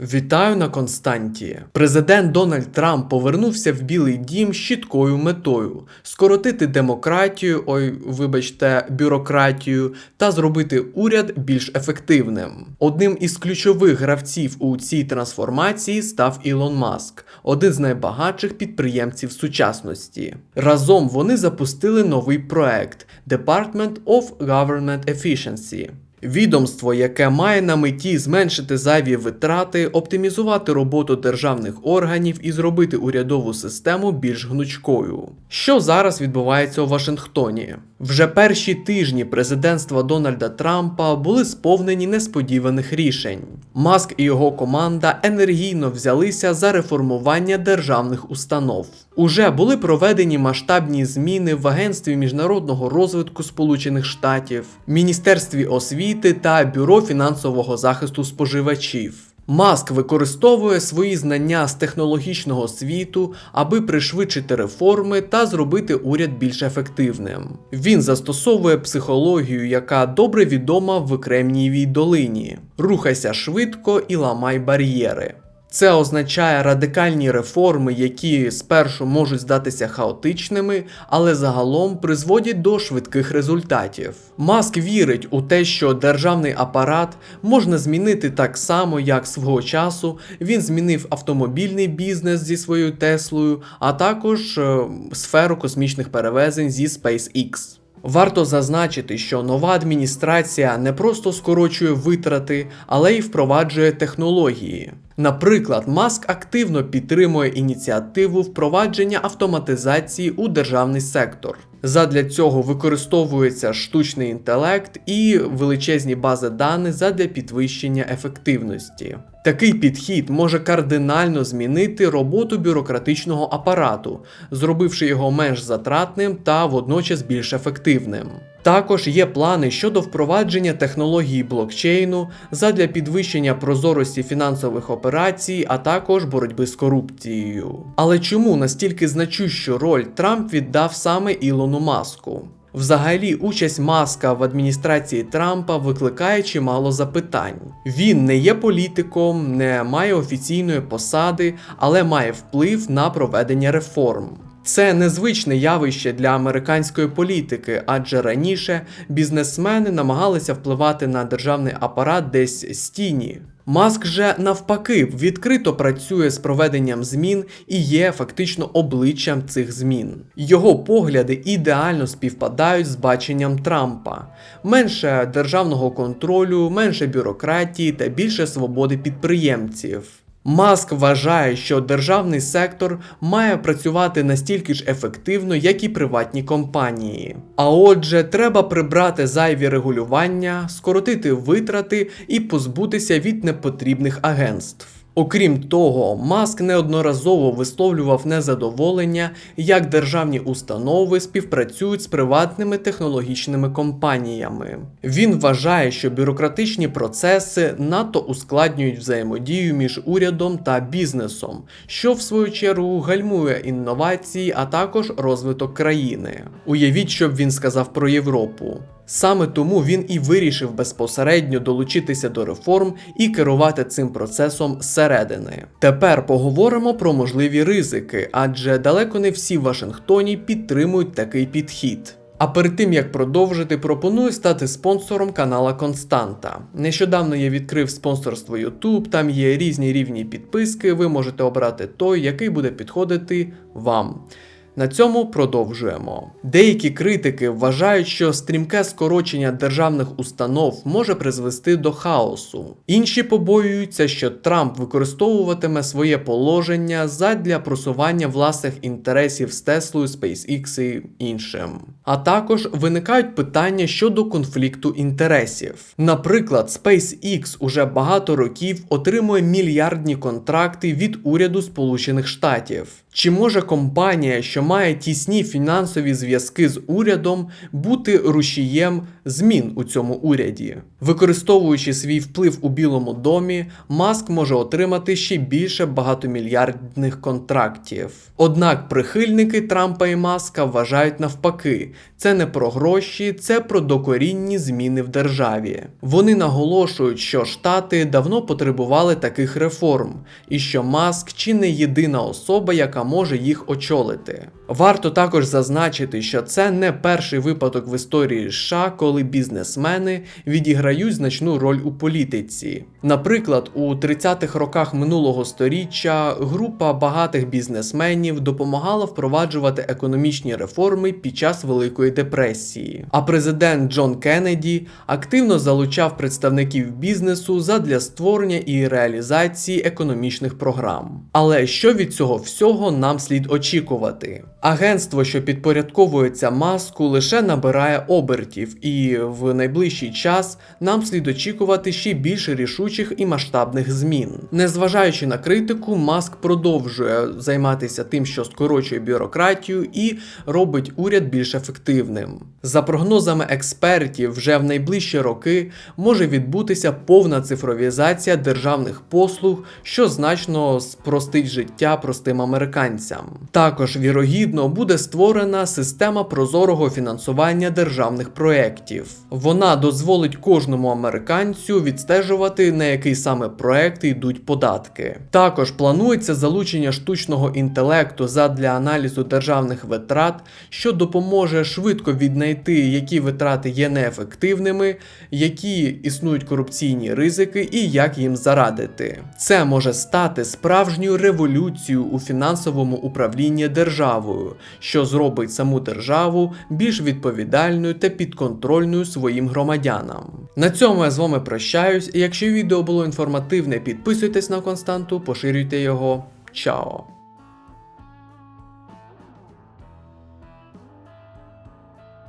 Вітаю на Константі. Президент Дональд Трамп повернувся в Білий Дім з чіткою метою скоротити демократію, ой, вибачте, бюрократію та зробити уряд більш ефективним. Одним із ключових гравців у цій трансформації став Ілон Маск, один з найбагатших підприємців сучасності. Разом вони запустили новий проект Department of Government Efficiency. Відомство, яке має на меті зменшити зайві витрати, оптимізувати роботу державних органів і зробити урядову систему більш гнучкою. Що зараз відбувається у Вашингтоні? Вже перші тижні президентства Дональда Трампа були сповнені несподіваних рішень. Маск і його команда енергійно взялися за реформування державних установ. Уже були проведені масштабні зміни в Агентстві міжнародного розвитку Сполучених Штатів, Міністерстві освіти та Бюро фінансового захисту споживачів. Маск використовує свої знання з технологічного світу, аби пришвидшити реформи та зробити уряд більш ефективним. Він застосовує психологію, яка добре відома в Кремнієвій долині. Рухайся швидко і ламай бар'єри. Це означає радикальні реформи, які спершу можуть здатися хаотичними, але загалом призводять до швидких результатів. Маск вірить у те, що державний апарат можна змінити так само, як свого часу він змінив автомобільний бізнес зі своєю Теслою, а також е, сферу космічних перевезень зі SpaceX. Варто зазначити, що нова адміністрація не просто скорочує витрати, але й впроваджує технології. Наприклад, Маск активно підтримує ініціативу впровадження автоматизації у державний сектор. Задля цього використовується штучний інтелект і величезні бази даних задля підвищення ефективності. Такий підхід може кардинально змінити роботу бюрократичного апарату, зробивши його менш затратним та водночас більш ефективним. Також є плани щодо впровадження технології блокчейну задля підвищення прозорості фінансових операцій, а також боротьби з корупцією. Але чому настільки значущу роль Трамп віддав саме Ілону Маску? Взагалі, участь Маска в адміністрації Трампа викликає чимало запитань. Він не є політиком, не має офіційної посади, але має вплив на проведення реформ. Це незвичне явище для американської політики, адже раніше бізнесмени намагалися впливати на державний апарат десь з тіні. Маск же навпаки відкрито працює з проведенням змін і є фактично обличчям цих змін. Його погляди ідеально співпадають з баченням Трампа: менше державного контролю, менше бюрократії та більше свободи підприємців. Маск вважає, що державний сектор має працювати настільки ж ефективно, як і приватні компанії. А отже, треба прибрати зайві регулювання, скоротити витрати і позбутися від непотрібних агентств. Окрім того, Маск неодноразово висловлював незадоволення, як державні установи співпрацюють з приватними технологічними компаніями. Він вважає, що бюрократичні процеси надто ускладнюють взаємодію між урядом та бізнесом, що в свою чергу гальмує інновації, а також розвиток країни. Уявіть, що б він сказав про Європу. Саме тому він і вирішив безпосередньо долучитися до реформ і керувати цим процесом зсередини. Тепер поговоримо про можливі ризики, адже далеко не всі в Вашингтоні підтримують такий підхід. А перед тим як продовжити, пропоную стати спонсором канала Константа. Нещодавно я відкрив спонсорство YouTube, там є різні рівні підписки. Ви можете обрати той, який буде підходити вам. На цьому продовжуємо. Деякі критики вважають, що стрімке скорочення державних установ може призвести до хаосу. Інші побоюються, що Трамп використовуватиме своє положення задля просування власних інтересів з Теслою, SpaceX і іншим. А також виникають питання щодо конфлікту інтересів. Наприклад, SpaceX уже багато років отримує мільярдні контракти від уряду Сполучених Штатів. Чи може компанія, що має тісні фінансові зв'язки з урядом, бути рушієм змін у цьому уряді. Використовуючи свій вплив у Білому домі, Маск може отримати ще більше багатомільярдних контрактів. Однак прихильники Трампа і Маска вважають навпаки, це не про гроші, це про докорінні зміни в державі. Вони наголошують, що Штати давно потребували таких реформ, і що Маск чи не єдина особа, яка може їх очолити. Варто також зазначити, що це не перший випадок в історії США, коли бізнесмени відіграють значну роль у політиці. Наприклад, у 30-х роках минулого століття група багатих бізнесменів допомагала впроваджувати економічні реформи під час Великої депресії. А президент Джон Кеннеді активно залучав представників бізнесу задля створення і реалізації економічних програм. Але що від цього всього нам слід очікувати? Агентство, що підпорядковується маску, лише набирає обертів, і в найближчий час нам слід очікувати ще більше рішучих і масштабних змін. Незважаючи на критику, маск продовжує займатися тим, що скорочує бюрократію і робить уряд більш ефективним. За прогнозами експертів, вже в найближчі роки може відбутися повна цифровізація державних послуг, що значно спростить життя простим американцям. Також вірогідно буде створена система прозорого фінансування державних проєктів. Вона дозволить кожному американцю відстежувати на який саме проект йдуть податки. Також планується залучення штучного інтелекту задля аналізу державних витрат, що допоможе швидко віднайти, які витрати є неефективними, які існують корупційні ризики і як їм зарадити. Це може стати справжньою революцією у фінансовому управлінні державою, що зробить саму державу більш відповідальною та підконтрольною своїм громадянам. На цьому я з вами прощаюсь. і Якщо відео було інформативне, підписуйтесь на константу, поширюйте його. Чао!